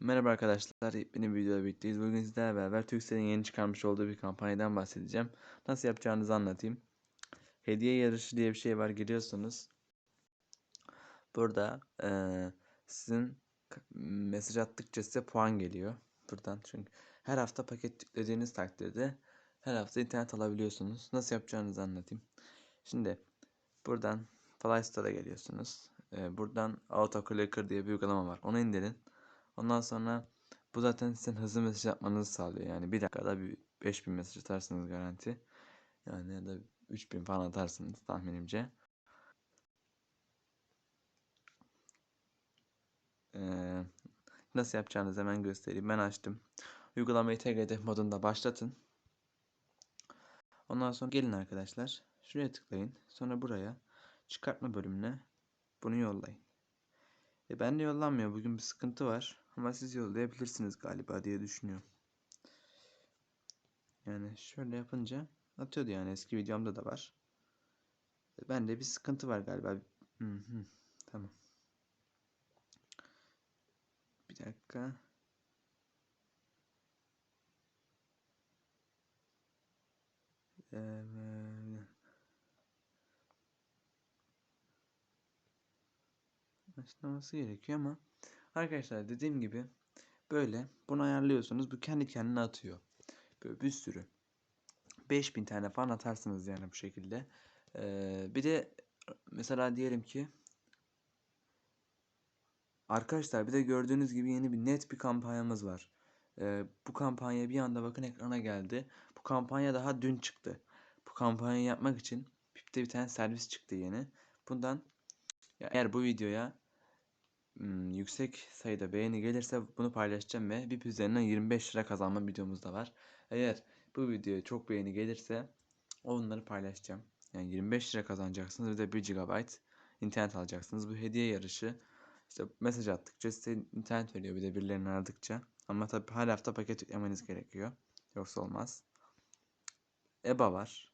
Merhaba arkadaşlar, benim videoda birlikteyiz. Bugün sizlerle beraber Turkcell'in yeni çıkarmış olduğu bir kampanyadan bahsedeceğim. Nasıl yapacağınızı anlatayım. Hediye yarışı diye bir şey var, giriyorsunuz. Burada eee, sizin mesaj attıkça size puan geliyor. Buradan çünkü her hafta paket yüklediğiniz takdirde her hafta internet alabiliyorsunuz. Nasıl yapacağınızı anlatayım. Şimdi buradan Play Store'a geliyorsunuz. Eee, buradan AutoClicker diye bir uygulama var. Onu indirin. Ondan sonra bu zaten sizin hızlı mesaj atmanızı sağlıyor. Yani bir dakikada bir 5000 mesaj atarsınız garanti. Yani ya da 3000 falan atarsınız tahminimce. Ee, nasıl yapacağınızı hemen göstereyim. Ben açtım. Uygulamayı TGD modunda başlatın. Ondan sonra gelin arkadaşlar. Şuraya tıklayın. Sonra buraya çıkartma bölümüne bunu yollayın. E ben de yollanmıyor. Bugün bir sıkıntı var. Ama siz yollayabilirsiniz galiba diye düşünüyorum. Yani şöyle yapınca atıyordu yani eski videomda da var. E bende bir sıkıntı var galiba. Hı hı. Tamam. Bir dakika. Evet. Başlaması gerekiyor ama arkadaşlar dediğim gibi böyle bunu ayarlıyorsunuz. Bu kendi kendine atıyor. Böyle bir sürü. 5000 tane falan atarsınız yani bu şekilde. Ee, bir de mesela diyelim ki arkadaşlar bir de gördüğünüz gibi yeni bir net bir kampanyamız var. Ee, bu kampanya bir anda bakın ekrana geldi. Bu kampanya daha dün çıktı. Bu kampanyayı yapmak için Pip'te bir tane servis çıktı yeni. Bundan ya eğer bu videoya yüksek sayıda beğeni gelirse bunu paylaşacağım ve BIP üzerinden 25 lira kazanma videomuz da var. Eğer bu videoya çok beğeni gelirse onları paylaşacağım. Yani 25 lira kazanacaksınız ve de 1 GB internet alacaksınız. Bu hediye yarışı işte mesaj attıkça size internet veriyor bir de birilerini aradıkça. Ama tabii her hafta paket yüklemeniz gerekiyor. Yoksa olmaz. EBA var.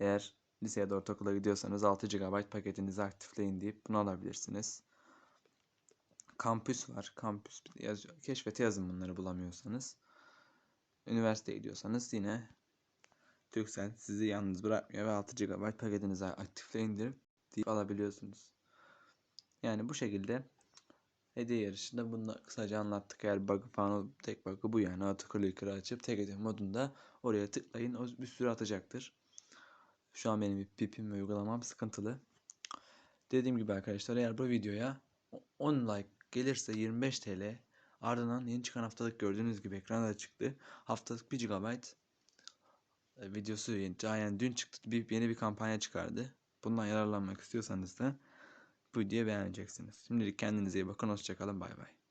Eğer lise ya da ortaokula gidiyorsanız 6 GB paketinizi aktifleyin deyip bunu alabilirsiniz. Kampüs var. Kampüs yaz, keşfete yazın bunları bulamıyorsanız. Üniversiteye gidiyorsanız yine Turkcell sizi yalnız bırakmıyor ve 6 GB paketinizi aktifle indirip deyip alabiliyorsunuz. Yani bu şekilde hediye yarışında bunu kısaca anlattık. Eğer bug falan tek bug'ı bu yani. Autoclicker'ı açıp tek hediye modunda oraya tıklayın. O bir sürü atacaktır. Şu an benim pipim ve uygulamam sıkıntılı. Dediğim gibi arkadaşlar eğer bu videoya 10 like gelirse 25 TL ardından yeni çıkan haftalık gördüğünüz gibi ekranda çıktı. Haftalık 1 GB e, videosu yani dün çıktı bir yeni bir kampanya çıkardı. Bundan yararlanmak istiyorsanız da bu videoyu beğeneceksiniz. Şimdilik kendinize iyi bakın. Hoşçakalın. Bay bay.